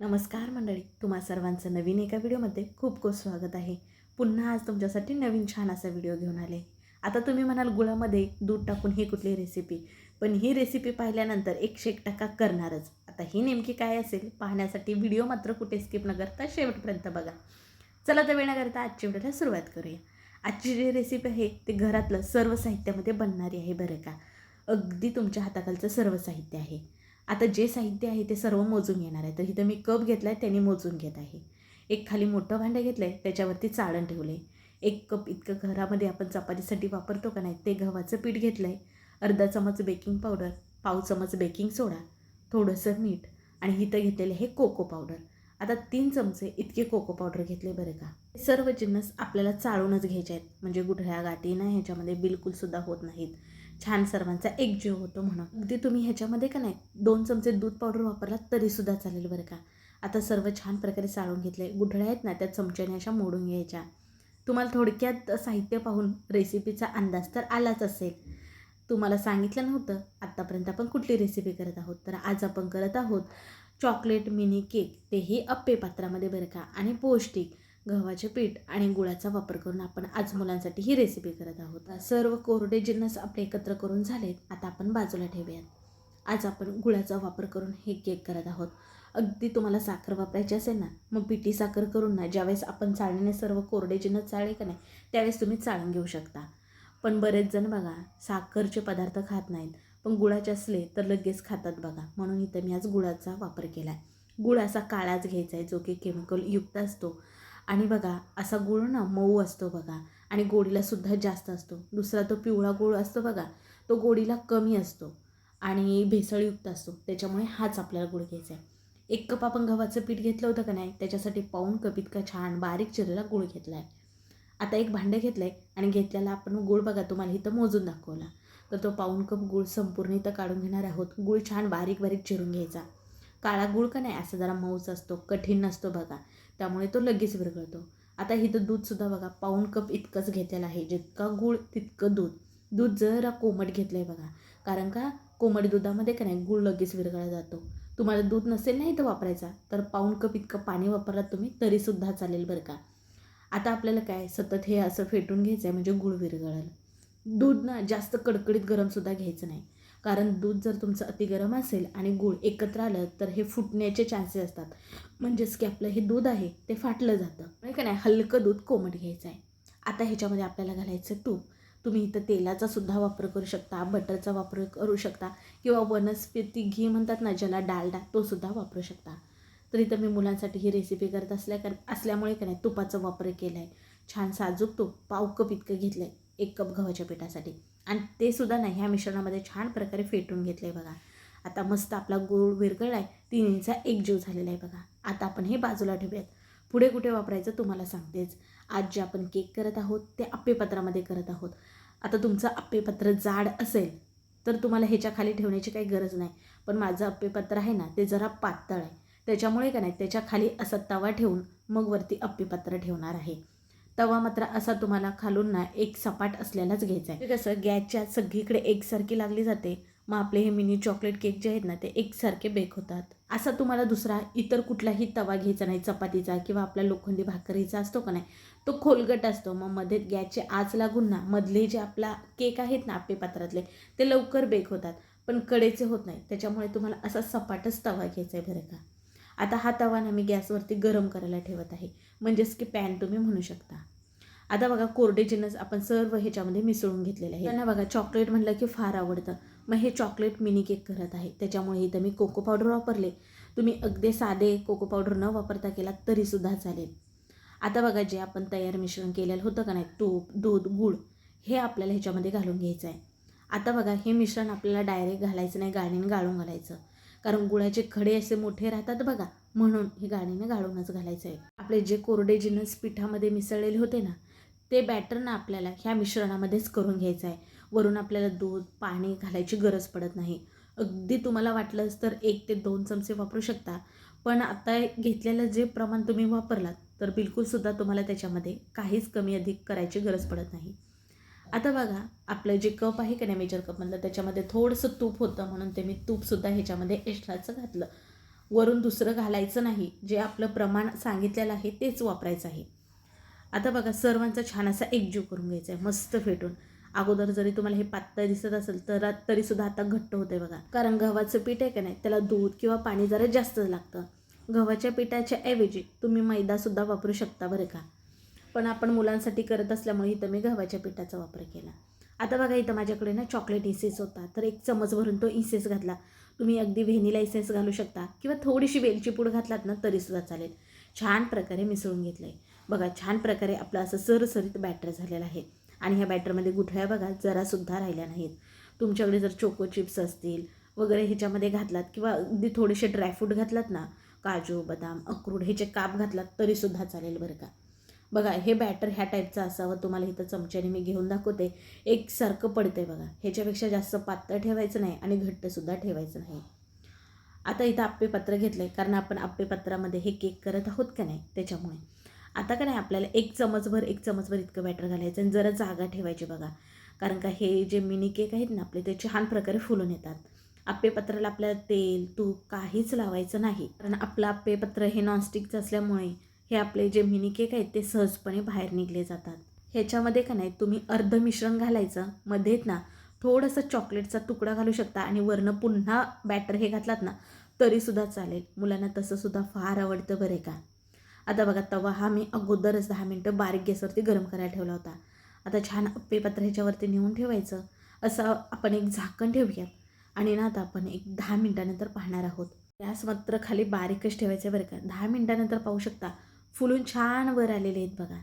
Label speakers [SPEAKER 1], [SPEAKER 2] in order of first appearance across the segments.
[SPEAKER 1] नमस्कार मंडळी तुम्हा सर्वांचं नवीन एका व्हिडिओमध्ये खूप खूप स्वागत आहे. पुन्हा आज तुमच्यासाठी नवीन छान असा व्हिडिओ घेऊन आले. आता तुम्ही म्हणाल गुळामध्ये दूध टाकून ही कुठली रेसिपी पण ही रेसिपी पाहिल्यानंतर एकशे एक टक्का करणारच. आता ही नेमकी काय असेल पाहण्यासाठी व्हिडिओ मात्र कुठे स्किप न करता शेवटपर्यंत बघा. चला तर करता आजच्या व्हिडिओला सुरुवात करूया. आजची जी रेसिपी आहे ते घरातलं सर्व साहित्यामध्ये बनणारी आहे बरं का. अगदी तुमच्या हाताखालचं सर्व साहित्य आहे. आता जे साहित्य आहे ते सर्व मोजून घेणार आहे. तर इथं मी कप घेतला आहे त्याने मोजून घेत आहे. एक खाली मोठं भांडं घेतलं आहे त्याच्यावरती चाळण ठेवलं आहे एक कप इतकं घरामध्ये आपण चपातीसाठी वापरतो का नाही ते गव्हाचं पीठ घेतलं आहे अर्धा चमच बेकिंग पावडर पाव चमच बेकिंग सोडा थोडंसं मीठ आणि इथं घेतलेलं हे कोको पावडर. आता तीन चमचे इतके कोको पावडर घेतले बरं का. हे सर्व जिन्नस आपल्याला चाळूनच घ्यायचे आहेत. म्हणजे गुठळ्या गाठी ना ह्याच्यामध्ये बिलकुलसुद्धा होत नाहीत. छान सर्वांचा एक जीव होतो म्हणून. अगदी तुम्ही ह्याच्यामध्ये का नाही दोन चमचे दूध पावडर वापरला तरीसुद्धा चालेल बरं का. आता सर्व छान प्रकारे चाळून घेतले गुठळ्या आहेत ना त्या चमच्याने अशा मोडून घ्यायच्या. तुम्हाला थोडक्यात साहित्य पाहून रेसिपीचा अंदाज तर आलाच असेल. तुम्हाला सांगितलं नव्हतं आत्तापर्यंत आपण कुठली रेसिपी करत आहोत? तर आज आपण करत आहोत चॉकलेट मिनी केक तेही अप्पे पात्रामध्ये बरं का. आणि पौष्टिक. गव्हाचे पीठ आणि गुळाचा वापर करून आपण आज मुलांसाठी ही रेसिपी करत आहोत. सर्व कोरडे जिन्नस आपले एकत्र करून झालेत. आता आपण बाजूला ठेवूयात. आज आपण गुळाचा वापर करून हे केक करत आहोत. अगदी तुम्हाला साखर वापरायची असेल ना मग पिठी साखर करून ना ज्यावेळेस आपण चाळण्याने सर्व कोरडे जिन्नस चाळले का नाही त्यावेळेस तुम्ही चाळून घेऊ शकता. पण बरेच जण बघा साखरचे पदार्थ खात नाहीत पण गुळाचे असले तर लगेच खातात बघा. म्हणून इथं मी आज गुळाचा वापर केला आहे गुळ असा काळाच घ्यायचा आहे जो की केमिकल युक्त असतो. आणि बघा असा गुळ ना मऊ असतो बघा आणि गोडीला सुद्धा जास्त असतो. दुसरा तो पिवळा गुळ असतो बघा तो गोडीला कमी असतो आणि भेसळयुक्त असतो. त्याच्यामुळे हाच आपल्याला गुळ घ्यायचा आहे. एक कप आपण गव्हाचं पीठ घेतलं होतं का नाही त्याच्यासाठी पाऊण कप इतका छान बारीक चिरलेला गुळ घेतला आहे आता एक भांडं घेतलं आहे आणि घेतलेला आपण गुळ बघा तुम्हाला इथं मोजून दाखवला. तर तो पाऊण कप गुळ संपूर्ण इथं काढून घेणार आहोत. गुळ छान बारीक बारीक चिरून घ्यायचा. काळा गुळ का नाही असं जरा मऊच असतो कठीण नसतो बघा. त्यामुळे तो लगेच विरघळतो. आता इथं दूधसुद्धा बघा पाऊण कप इतकंच घेतलेलं आहे. जितका गुळ तितकं दूध. दूध जरा कोमट घेतलं आहे बघा. कारण का? कोमट दुधामध्ये का नाही गुळ लगेच विरघळला जातो. तुम्हाला दूध नसेल नाही तर वापरायचा तर पाऊण कप इतकं पाणी वापरलात तुम्ही तरीसुद्धा चालेल बरं का. आता आपल्याला काय सतत हे असं फेटून घ्यायचं आहे म्हणजे गुळ विरघळेल. दूध ना जास्त कडकडीत गरमसुद्धा घ्यायचं नाही. कारण दूध जर तुमचं अति गरम असेल आणि गूळ एकत्र आलं तर हे फुटण्याचे चान्सेस असतात. म्हणजेच की आपलं हे दूध आहे ते फाटलं जातं. म्हणजे का नाही? हलकं दूध कोमट घ्यायचं आहे. आता ह्याच्यामध्ये आपल्याला घालायचं तूप. तुम्ही इथं तेलाचा सुद्धा वापर करू शकता बटरचा वापर करू शकता किंवा वनस्पती घी म्हणतात ना ज्याला डालडा तो सुद्धा वापरू शकता. तर इथं मी मुलांसाठी ही रेसिपी करत असल्या कर असल्यामुळे का नाही तुपाचा वापर केला आहे छान साजूक तूप पाव कप इतकं घेतलं आहे एक कप गव्हाच्या पिठासाठी. आणि ते सुद्धा नाही ह्या मिश्रणामध्ये छान प्रकारे फेटून घेतलं आहे बघा. आता मस्त आपला गोड विरगळला आहे तिन्हीचा एक जीव झालेला आहे बघा. आता आपण हे बाजूला ठेवूयात. पुढे कुठे वापरायचं तुम्हाला सांगतेच. आज जे आपण केक करत आहोत ते अप्पेपत्रामध्ये करत आहोत. आता तुमचं अप्पेपत्र जाड असेल तर तुम्हाला ह्याच्या खाली ठेवण्याची काही गरज नाही. पण माझं अप्पेपत्र आहे ना ते जरा पातळ आहे. त्याच्यामुळे का नाही त्याच्याखाली असा तवा ठेवून मग वरती अप्पेपत्र ठेवणार आहे. तवा मात्र असा तुम्हाला खालून ना एक सपाट असलेलाच घ्यायचा आहे. कसं गॅसच्या सगळीकडे एकसारखी लागली जाते. मग आपले हे मिनी चॉकलेट केक जे आहेत ना ते एकसारखे बेक होतात. असा तुम्हाला दुसरा इतर कुठलाही तवा घ्यायचा नाही चपातीचा किंवा आपला लोखंडी भाकरीचा असतो का नाही तो खोलगट असतो. मग मध्ये गॅसचे आच लागून ना मधले जे आपला केक आहेत ना आपे पात्रातले ते लवकर बेक होतात. पण कडेचे होत नाही. त्याच्यामुळे तुम्हाला असा सपाटच तवा घ्यायचा आहे बरं का. आता हा तवा ना मी गॅसवरती गरम करायला ठेवत आहे. म्हणजेच की पॅन तुम्ही म्हणू शकता. आता बघा कोरडे जिनस आपण सर्व ह्याच्यामध्ये मिसळून घेतलेले आहे त्यांना बघा चॉकलेट म्हटलं की फार आवडतं. मग हे चॉकलेट मिनी केक करत आहे. त्याच्यामुळे इथं मी कोको पावडर वापरले. तुम्ही अगदी साधे कोको पावडर न वापरता केला तरीसुद्धा चालेल. आता बघा जे आपण तयार मिश्रण केलेलं होतं का नाही तूप दूध गूळ हे आपल्याला ह्याच्यामध्ये घालून घ्यायचं आहे. आता बघा हे मिश्रण आपल्याला डायरेक्ट घालायचं नाही गाडीने गाळून घालायचं. कारण गुळाचे खडे असे मोठे राहतात बघा. म्हणून हे गाडीने गाळूनच घालायचं आहे. आपले जे कोरडे जिन्नस पिठामध्ये मिसळलेले होते ना ते बॅटरनं आपल्याला ह्या मिश्रणामध्येच करून घ्यायचं आहे. वरून आपल्याला दूध पाणी घालायची गरज पडत नाही. अगदी तुम्हाला वाटलंच तर एक ते दोन चमचे वापरू शकता पण आता घेतलेलं जे प्रमाण तुम्ही वापरलात तर बिलकुलसुद्धा तुम्हाला त्याच्यामध्ये काहीच कमी अधिक करायची गरज पडत नाही. आता बघा आपलं जे कप आहे का नाही मेजर कपमधलं त्याच्यामध्ये थोडंसं तूप होतं म्हणून ते मी तूपसुद्धा ह्याच्यामध्ये एक्स्ट्राचं घातलं. वरून दुसरं घालायचं नाही जे आपलं प्रमाण सांगितलेलं आहे तेच वापरायचं आहे. आता बघा सर्वांचा छान असा एकजीव करून घ्यायचा आहे मस्त फेटून. अगोदर जरी तुम्हाला हे पातळ दिसत असेल तर तरीसुद्धा आता घट्ट होते बघा. कारण गव्हाचं पीठ आहे का नाही त्याला दूध किंवा पाणी जरा जास्त लागतं. गव्हाच्या पिठाच्या ऐवजी तुम्ही मैदासुद्धा वापरू शकता बरं का. पण आपण मुलांसाठी करत असल्यामुळे इथं मी गव्हाच्या पिठाचा वापर केला. आता बघा इथं माझ्याकडे ना चॉकलेट इसेस होता. तर एक चमच भरून तो इसेस घातला. तुम्ही अगदी व्हेनिला इसेस घालू शकता. किंवा थोडीशी वेलची पूड घातलात ना तरीसुद्धा चालेल. छान प्रकारे मिसळून घेतलं आहे बघा छान प्रकारे आपलं असं सरसरीत बॅटर झालेलं आहे. आणि ह्या बॅटरमध्ये गुठळ्या बघा जरासुद्धा राहिल्या नाहीत. तुमच्याकडे जर चोको चिप्स असतील वगैरे ह्याच्यामध्ये घातलात किंवा अगदी थोडेसे ड्रायफ्रूट घातलात ना काजू बदाम अक्रोड ह्याचे काप घातलात तरीसुद्धा चालेल बरं का. बघा हे बॅटर ह्या टाईपचं असावं तुम्हाला इथं चमच्याने मी घेऊन दाखवते. एकसारखं आहे बघा. ह्याच्यापेक्षा जास्त पातळ ठेवायचं नाही आणि घट्टसुद्धा ठेवायचं नाही. आता इथं आप्पेपत्र घेतलं आहे कारण आपण आप्पेपत्रामध्ये हे केक करत आहोत का नाही त्याच्यामुळे. आता का नाही आपल्याला एक चमचभर एक चमचभर इतकं बॅटर घालायचं आणि जरा जागा ठेवायची बघा. कारण का हे जे मिनी केक आहेत ना आपले ते छान प्रकारे फुलून येतात. आप्पेपत्राला आपल्याला तेल तूप काहीच लावायचं नाही. कारण आपलं आप्पेपत्र हे नॉनस्टिकचं असल्यामुळे हे आपले जे मिनी केक आहेत ते सहजपणे बाहेर निघले जातात. ह्याच्यामध्ये का नाही तुम्ही अर्ध मिश्रण घालायचं मध्येच ना थोडंसं चॉकलेटचा तुकडा घालू शकता आणि वरनं पुन्हा बॅटर हे घातलात ना तरीसुद्धा चालेल. मुलांना तसंसुद्धा फार आवडतं बरे का. आता बघा तवा हा मी अगोदरच दहा मिनटं बारीक गॅसवरती गरम करायला ठेवला होता. आता छान अप्पेपत्र ह्याच्यावरती नेऊन ठेवायचं. असं आपण एक झाकण ठेवूयात आणि ना आता आपण एक दहा मिनटानंतर पाहणार आहोत. गॅस मात्र खाली बारीकच ठेवायचं बरं का. दहा मिनटानंतर पाहू शकता फुलून छान वर आलेले आहेत बघा.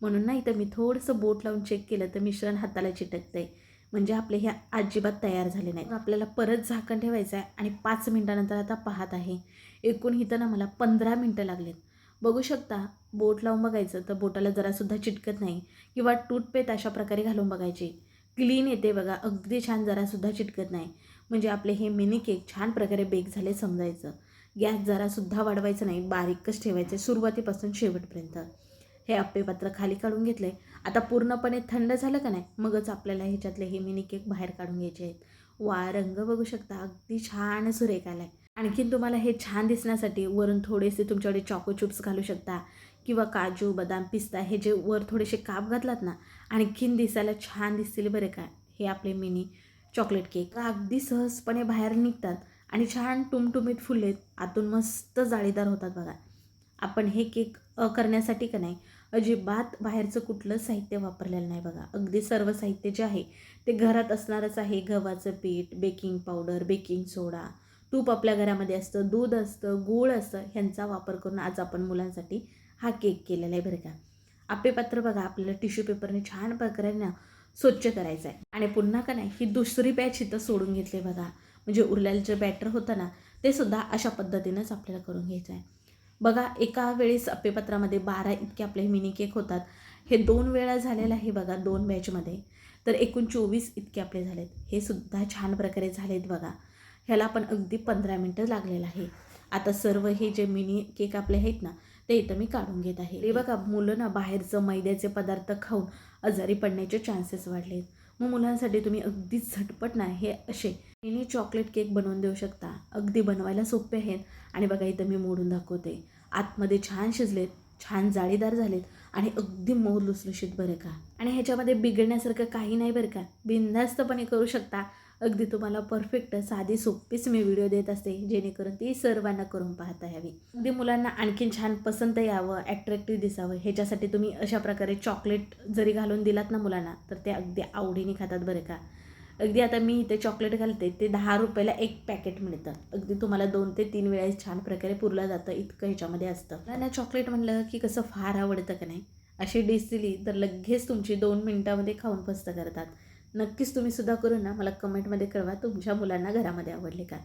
[SPEAKER 1] म्हणून ना इथं मी थोडंसं बोट लावून चेक केलं तर मिश्रण हाताला चिटकतं आहे म्हणजे आपले हे अजिबात तयार झाले नाही आपल्याला परत झाकण ठेवायचं आहे आणि पाच मिनटानंतर आता पाहत आहे. एकूण इथं ना मला पंधरा मिनटं लागलेत. बघू शकता बोट लावून बघायचं तर बोटाला जरासुद्धा चिटकत नाही किंवा टूथपेस्ट अशा प्रकारे घालून बघायची. क्लीन येते बघा अगदी छान जरासुद्धा चिटकत नाही. म्हणजे आपले हे मिनी केक छान प्रकारे बेक झाले समजायचं. गॅस जरासुद्धा वाढवायचं नाही बारीकच ठेवायचं सुरुवातीपासून शेवटपर्यंत. हे आप्पेपात्र खाली काढून घेतले. आता पूर्णपणे थंड झालं का नाही मगच आपल्याला ह्याच्यातले हे मिनी केक बाहेर काढून घ्यायचे आहेत. वा रंग बघू शकता अगदी छान सुरेख आला आहे आणखीन तुम्हाला हे छान दिसण्यासाठी वरून थोडेसे तुमच्याकडे चॉको चिप्स घालू शकता किंवा काजू बदाम पिस्ता हे जे वर थोडेसे काप घातलात ना आणखीन दिसायला छान दिसतील बरे का हे आपले मिनी चॉकलेट केक अगदी सहजपणे बाहेर निघतात. आणि छान टुमटुमीत फुललेत आतून मस्त जाळीदार होतात बघा. आपण हे केक करण्यासाठी का नाही अजिबात बाहेरचं कुठलं साहित्य वापरलेलं नाही बघा. अगदी सर्व साहित्य जे आहे ते घरात असणारच आहे. गव्हाचं पीठ बेकिंग पावडर बेकिंग सोडा तूप आपल्या घरामध्ये असतं दूध असतं गूळ असतं ह्यांचा वापर करून आज आपण मुलांसाठी हा केक केलेला आहे बरं का. आपे पात्र बघा आपल्याला टिश्यू पेपरने छान प्रकारे ना स्वच्छ करायचं आहे आणि पुन्हा का नाही ही दुसरी बॅच इथं सोडून घेतली बघा. म्हणजे उरलेलं जे बॅटर होतं ना ते सुद्धा अशा पद्धतीनंच आपल्याला करून घ्यायचं आहे. बघा एका वेळेस अप्पेपत्रामध्ये बारा इतके आपले मिनी केक होतात. हे दोन वेळा झालेलं आहे बघा दोन बॅचमध्ये तर एकूण चोवीस इतके आपले झालेत. हे सुद्धा छान प्रकारे झालेत बघा. ह्याला आपण अगदी पंधरा मिनटं लागलेलं आहे. आता सर्व हे जे मिनी केक आपले आहेत ना ते इथं मी काढून घेत आहे. हे बघा मुलं ना बाहेरचं मैद्याचे पदार्थ खाऊन आजारी पडण्याचे चान्सेस वाढलेत. मग मुलांसाठी तुम्ही अगदीच झटपट ना हे असे मिनी चॉकलेट केक बनवून देऊ शकता. अगदी बनवायला सोपे आहेत. आणि बघा इथं मी मोडून दाखवते. आतमध्ये छान शिजलेत छान जाळीदार झालेत आणि अगदी मऊ लुसलुशीत बरं का. आणि ह्याच्यामध्ये बिघडण्यासारखं काही नाही बरं का. बिनधास्तपणे करू शकता. अगदी तुम्हाला परफेक्ट साधी सोपीच मी व्हिडिओ देत असते. जेणेकरून ती सर्वांना करून पाहता यावी. अगदी मुलांना आणखीन छान पसंत यावं ॲट्रॅक्टिव्ह दिसावं. ह्याच्यासाठी तुम्ही अशा प्रकारे चॉकलेट जरी घालून दिलात ना मुलांना तर ते अगदी आवडीने खातात बरं का. अगदी आता मी इथे चॉकलेट घालते ते दहा रुपयाला एक पॅकेट मिळतं. अगदी तुम्हाला दोन ते तीन वेळेस छान प्रकारे पुरलं जातं इतकं ह्याच्यामध्ये असतं. त्यांना चॉकलेट म्हणलं की कसं फार आवडतं का नाही? अशी डिश दिली तर लगेच तुमची दोन मिनटामध्ये खाऊन फस्त करतात. नक्कीच तुम्ही सुद्धा करून ना मला कमेंटमध्ये कळवा तुमच्या मुलांना घरामध्ये आवडले का?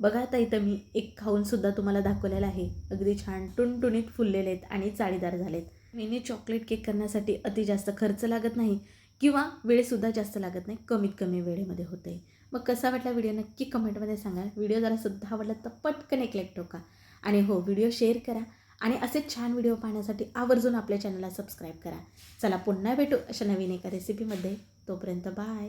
[SPEAKER 1] बघा आता इथं मी एक खाऊनसुद्धा तुम्हाला दाखवलेलं आहे. अगदी छान टुणटुणीत फुललेले आहेत आणि चाळीदार झालेत. मिनी चॉकलेट केक करण्यासाठी अति जास्त खर्च लागत नाही. किंवा वेळसुद्धा जास्त लागत नाही कमीत कमी वेळेमध्ये होते मग कसा वाटला व्हिडिओ? नक्की कमेंटमध्ये सांगा. व्हिडिओ जरा सुद्धा आवडला तर पटकन एक लाईक ठोका. आणि हो व्हिडिओ शेअर करा आणि असे छान व्हिडिओ पाहण्यासाठी आवर्जून आपल्या चॅनलला सबस्क्राईब करा. चला पुन्हा भेटू अशा नवीन एका रेसिपीमध्ये तोपर्यंत बाय!